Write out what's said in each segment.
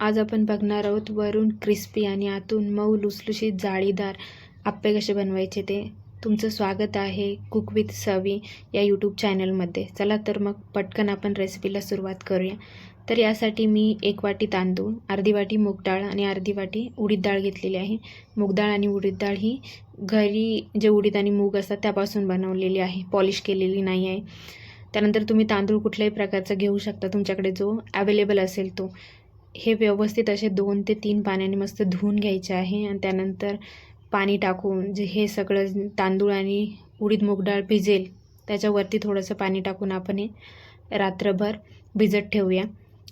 आज आपण बघणार आहोत वरून क्रिस्पी आणि आतून मऊ लुसलुशीत जाळीदार आप्पे कसे बनवायचे ते. तुमचं स्वागत आहे कुक विथ सवी या यूट्यूब चॅनलमध्ये चला तर मग पटकन आपण रेसिपीला सुरुवात करूया. तर यासाठी मी एक वाटी तांदूळ अर्धी वाटी मूग डाळ आणि अर्धी वाटी उडीद डाळ घेतलेली आहे. मूग डाळ आणि उडीद डाळ ही घरी जे उडीद आणि मूग असतात त्यापासून बनवलेली आहे. पॉलिश केलेली नाही आहे. त्यानंतर तुम्ही तांदूळ कुठल्याही प्रकारचा घेऊ शकता. तुमच्याकडे जो अवेलेबल असेल तो. हे व्यवस्थित असे दोन ते तीन पाण्याने मस्त धुवून घ्यायचे आहे. आणि त्यानंतर पाणी टाकून जे हे सगळं तांदूळ आणि उडीद मूग डाळ भिजेल त्याच्यावरती थोडंसं पाणी टाकून आपण हे रात्रभर भिजत ठेवूया.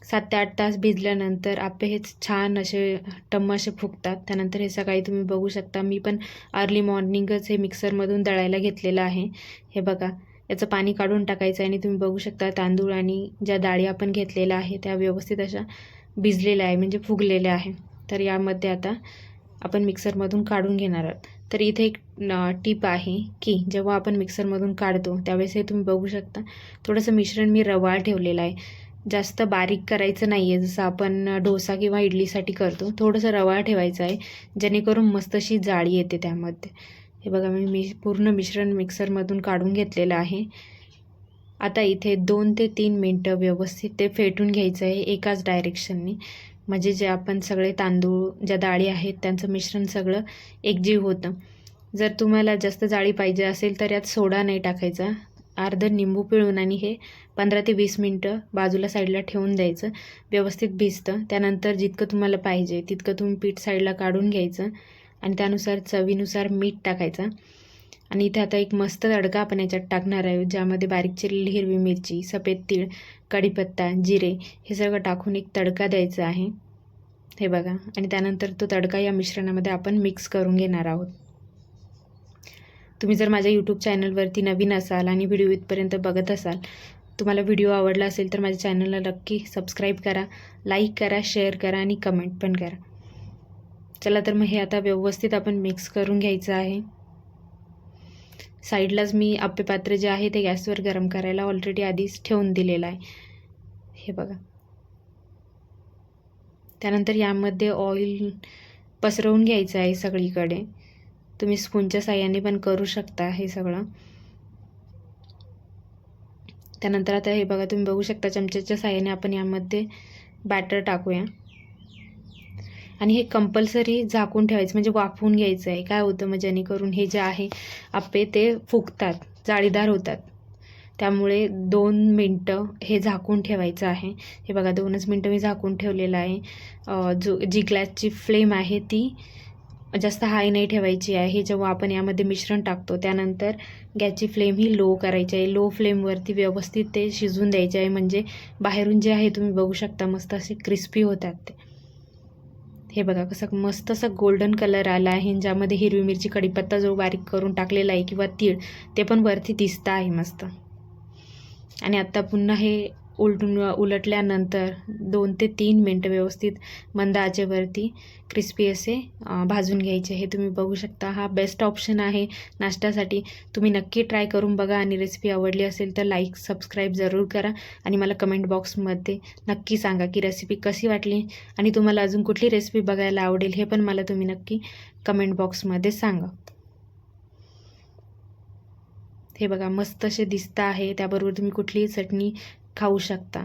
सात ते आठ तास भिजल्यानंतर आपे हे छान असे टम्म असे फुगतात. त्यानंतर हे सकाळी तुम्ही बघू शकता मी पण अर्ली मॉर्निंगच हे मिक्सरमधून दळायला घेतलेलं आहे. हे बघा याचं पाणी काढून टाकायचं आणि तुम्ही बघू शकता तांदूळ आणि ज्या डाळी आपण घेतलेल्या आहे त्या व्यवस्थित अशा भिजलेलं आहे म्हणजे फुगलेलं आहे. तर यामध्ये आता आपण मिक्सरमधून काढून घेणार आहोत. तर इथे एक टीप आहे की जेव्हा आपण मिक्सरमधून काढतो त्यावेळेस हे तुम्ही बघू शकता. थोडंसं मिश्रण मी रवा ठेवलेलं आहे. जास्त बारीक करायचं नाही आहे जसं आपण डोसा किंवा इडलीसाठी करतो. थोडंसं रवा ठेवायचं आहे जेणेकरून मस्त अशी जाळी येते त्यामध्ये. हे बघा मी मी पूर्ण मिश्रण मिक्सरमधून काढून घेतलेलं आहे. आता इथे दोन ते तीन मिनटं व्यवस्थित ते फेटून घ्यायचं आहे एकाच डायरेक्शननी म्हणजे जे आपण सगळे तांदूळ ज्या डाळी आहेत त्यांचं मिश्रण सगळं एकजीव होतं. जर तुम्हाला जास्त जाळी पाहिजे असेल तर यात सोडा नाही टाकायचा. अर्धं निंबू पिळून आणि हे पंधरा ते वीस मिनटं बाजूला साईडला ठेवून द्यायचं. व्यवस्थित भिजतं. त्यानंतर जितकं तुम्हाला पाहिजे तितकं तुम्ही पीठ साईडला काढून घ्यायचं. आणि त्यानुसार चवीनुसार मीठ टाकायचं. आणि इथे आता एक मस्त तडका आपण याच्यात टाकणार आहे ज्यामध्ये बारीक चिरलेली हिरवी मिरची सफेद तीळ कढीपत्ता जिरे हे सगळं टाकून एक तडका द्यायचा आहे. हे बघा. आणि त्यानंतर तो तडका या मिश्रणामध्ये आपण मिक्स करून घेणार आहोत. तुम्ही जर माझ्या यूट्यूब चॅनलवरती नवीन असाल आणि व्हिडिओ इथपर्यंत बघत असाल तुम्हाला व्हिडिओ आवडला असेल तर माझ्या चॅनलला नक्की सबस्क्राईब करा लाईक करा शेअर करा आणि कमेंट पण करा. चला तर मग हे आता व्यवस्थित आपण मिक्स करून घ्यायचं आहे. साईडलाच मी आप्पे पात्र जे आहे ते गॅसवर गरम करायला ऑलरेडी आधीच ठेवून दिलेलं आहे. हे बघा. त्यानंतर यामध्ये ऑइल पसरवून घ्यायचं आहे सगळीकडे. तुम्ही स्पूनच्या साह्याने पण करू शकता हे सगळं. त्यानंतर आता हे बघा तुम्ही बघू शकता चमच्याच्या साह्याने आपण यामध्ये बॅटर टाकूया. आणि हे कंपल्सरी झाकून ठेवायचं म्हणजे वाफवून घ्यायचं आहे काय होतं मग जेणेकरून हे जे आहे आप्पे ते फुगतात जाळीदार होतात. त्यामुळे दोन मिनटं हे झाकून ठेवायचं आहे. हे बघा दोनच मिनटं मी झाकून ठेवलेलं आहे. जो जी ग्लॅसची फ्लेम आहे ती जास्त हाय नाही ठेवायची आहे. जेव्हा आपण यामध्ये मिश्रण टाकतो त्यानंतर गॅसची फ्लेम ही लो करायची आहे. लो फ्लेमवरती व्यवस्थित ते शिजून द्यायचे आहे. म्हणजे बाहेरून जे आहे तुम्ही बघू शकता मस्त असे क्रिस्पी होतात ते. हे बघा कसं मस्त असं गोल्डन कलर आला आहे. ज्यामध्ये हिरवी मिरची कढीपत्ता जो बारीक करून टाकलेला आहे किंवा तीळ ते पण वरती दिसतं आहे मस्त. आणि आत्ता पुन्हा हे उलटून उलटल्यानंतर दोन ते तीन मिनटं व्यवस्थित मंद आचेवरती क्रिस्पी असे भाजून घ्यायचे. हे तुम्ही बघू शकता. हा बेस्ट ऑप्शन आहे नाश्त्यासाठी. तुम्ही नक्की ट्राय करून बघा आणि रेसिपी आवडली असेल तर लाईक सबस्क्राईब जरूर करा आणि मला कमेंट बॉक्समध्ये नक्की सांगा की रेसिपी कशी वाटली आणि तुम्हाला अजून कुठली रेसिपी बघायला आवडेल हे पण मला तुम्ही नक्की कमेंट बॉक्समध्ये सांगा. हे बघा मस्त असे दिसतं आहे. त्याबरोबर तुम्ही कुठलीही चटणी खाऊ शकता.